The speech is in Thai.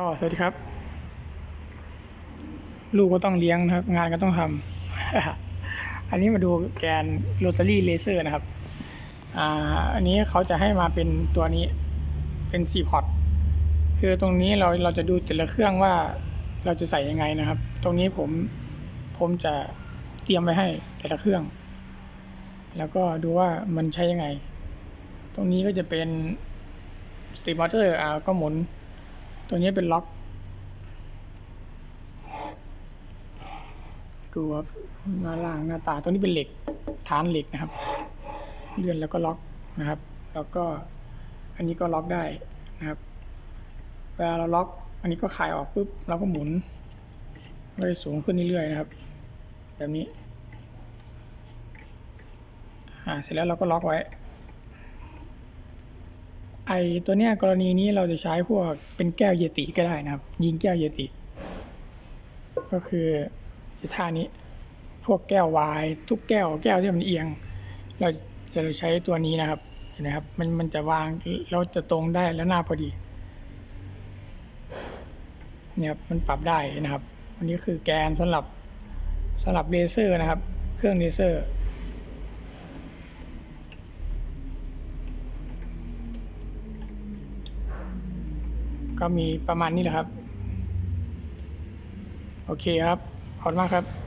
ก็สวัสดีครับ ลูกก็ต้องเลี้ยงนะครับ งานก็ต้องทำ อันนี้มาดูแกนโรตารี่เลเซอร์นะครับ อ่า อันนี้เขาจะให้มาเป็นตัวนี้ เป็น4พอร์ตคือตรงนี้เราเราจะดูแต่ละเครื่องว่าเราจะใส่ยังไงนะครับ ตรงนี้ผมผมจะเตรียมไว้ให้แต่ละเครื่อง แล้วก็ดูว่ามันใช้ยังไง ตรงนี้ก็จะเป็นสตีมอเตอร์อ่าก็หมุน ตัวนี้เป็นล็อกดูครับหน้าล่างหน้าตาตัวนี้เป็นเหล็กฐานเหล็กนะครับ เลื่อนแล้วก็ล็อกนะครับ แล้วก็อันนี้ก็ล็อกได้นะครับเวลาเราล็อก อันนี้ก็คลายออกปุ๊บเราก็หมุนก็จะสูงขึ้นเรื่อยๆนะครับ แบบนี้อ่าเสร็จแล้วเราก็ล็อกไว้ ไอตัวเนี้ยกรณีนี้เราจะใช้พวกเป็นแก้วเยติก็ได้นะครับ ยิงแก้วเยติ ก็คือจะท่านี้ พวกแก้ววายทุกแก้วแก้วที่มันเอียง เราจะใช้ตัวนี้นะครับเห็นไหมครับมันมันจะวางแล้วจะตรงได้แล้วหน้าพอดีเนี่ยครับมันปรับได้นะครับ อันนี้คือแกนสำหรับสำหรับเลเซอร์นะครับ เครื่องเลเซอร์ ก็มีประมาณนี้แหละครับ โอเคครับ ขอบคุณมากครับ